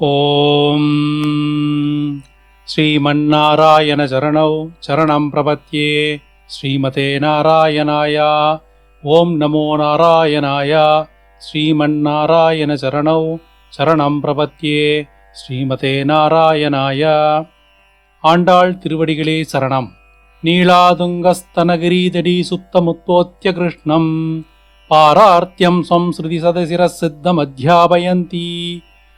ஓம் ஸ்ரீமன்னாராயண சரணௌ சரணம் பிரபத்யே ஸ்ரீமதே நாராயணாய ஓம் நமோ நாராயணாய ஸ்ரீமன்னாராயண சரணௌ சரணம் பிரபத்யே ஸ்ரீமதே நாராயணாய ஆண்டாள் திருவடிகளே சரணம் நீளாதுங்கஸ்தனகிரீதடி சுத்தமுத்தோத்திய கிருஷ்ணம் பாரார்த்தியம் சம்ஸ்ருதி சதசிரசித்தமத்தியாபயந்தி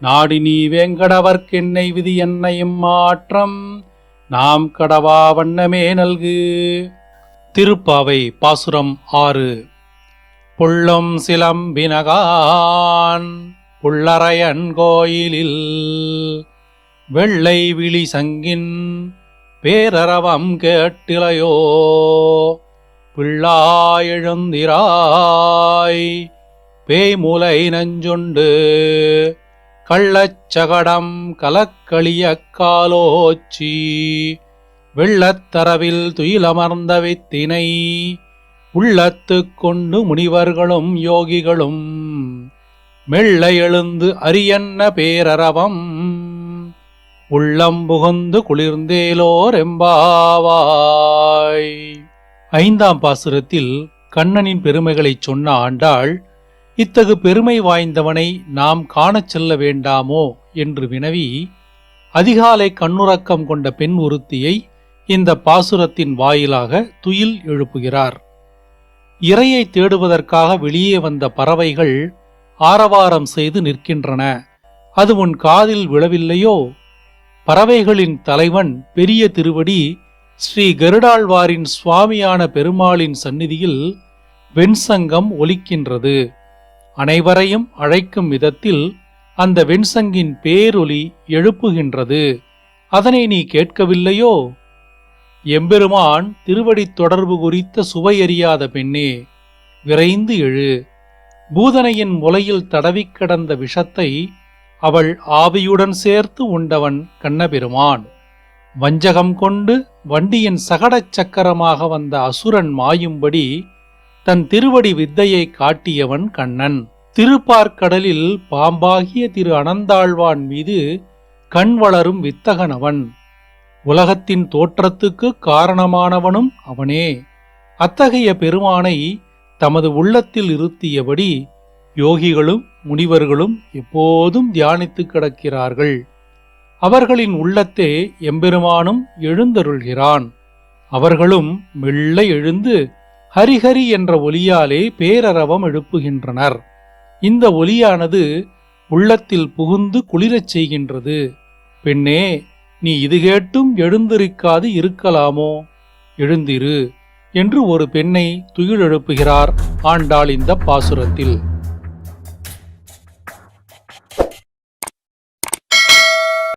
நாடி நீ வேங்கடவர்க்கென்னை விதி என்னையும் மாற்றம். நாம் கடவா வண்ணமே நல்கு. திருப்பாவை பாசுரம் ஆறு. புள்ளம் சிலம்பினகான். புள்ளரையன் கோயிலில் வெள்ளை விழி சங்கின் பேரரவம் கேட்டிலையோ. பிள்ளாயெழுந்திராய் பேய்முலை நஞ்சுண்டு. கள்ளச்சகடம் கலக்களிய காலோச்சி வெள்ளத்தரவில் துயிலமர்ந்த வித்தினை உள்ளத்து கொண்டு முனிவர்களும் யோகிகளும் மெல்ல எழுந்து அரியன்ன பேரரவம் உள்ளம் புகுந்து குளிர்ந்தேலோர் எம்பாவாய் ஐந்தாம் பாசுரத்தில் கண்ணனின் பெருமைகளைச் சொன்ன ஆண்டாள் இத்தகு பெருமை வாய்ந்தவனை நாம் காணச் செல்ல வேண்டாமோ என்று வினவி அதிகாலை கண்ணுறக்கம் கொண்ட பெண் ஒருத்தியை இந்த பாசுரத்தின் வாயிலாக துயில் எழுப்புகிறார். இரையை தேடுவதற்காக வெளியே வந்த பறவைகள் ஆரவாரம் செய்து நிற்கின்றன. அது உன் காதில் விழவில்லையோ? பறவைகளின் தலைவன் பெரிய திருவடி ஸ்ரீ கருடாழ்வாரின் சுவாமியான பெருமாளின் சந்நிதியில் வெண்சங்கம் ஒலிக்கின்றது. அனைவரையும் அழைக்கும் விதத்தில் அந்த வெண்சங்கின் பேரொலி எழுப்புகின்றது. அதனை நீ கேட்கவில்லையோ? எம்பெருமான் திருவடி தொடர்பு குறித்த சுவையறியாத பெண்ணே விரைந்து எழு. பூதனையின் முலையில் தடவிக் கிடந்த விஷத்தை அவள் ஆவியுடன் சேர்த்து உண்டவன் கண்ணபெருமான். வஞ்சகம் கொண்டு வண்டியின் சகடச் சக்கரமாக வந்த அசுரன் மாயும்படி தன் திருவடி வித்தையை காட்டியவன் கண்ணன். திருப்பார்க்கடலில் பாம்பாகிய திரு அனந்தாழ்வான் மீது கண் வளரும் வித்தகனவன். உலகத்தின் தோற்றத்துக்கு காரணமானவனும் அவனே. அத்தகைய பெருமானை தமது உள்ளத்தில் இருத்தியபடி யோகிகளும் முனிவர்களும் எப்போதும் தியானித்து கிடக்கிறார்கள். அவர்களின் உள்ளத்தே எம்பெருமானும் எழுந்தருள்கிறான். அவர்களும் மெல்ல எழுந்து ஹரிஹரி என்ற ஒலியாலே பேரரவம் எழுப்புகின்றனர். இந்த ஒலியானது உள்ளத்தில் புகுந்து குளிரச் செய்கின்றது. பெண்ணே நீ இது கேட்டும் எழுந்திருக்காது இருக்கலாமோ? எழுந்திரு என்று ஒரு பெண்ணை துயிலெழுப்புகிறார் ஆண்டாள் இந்த பாசுரத்தில்.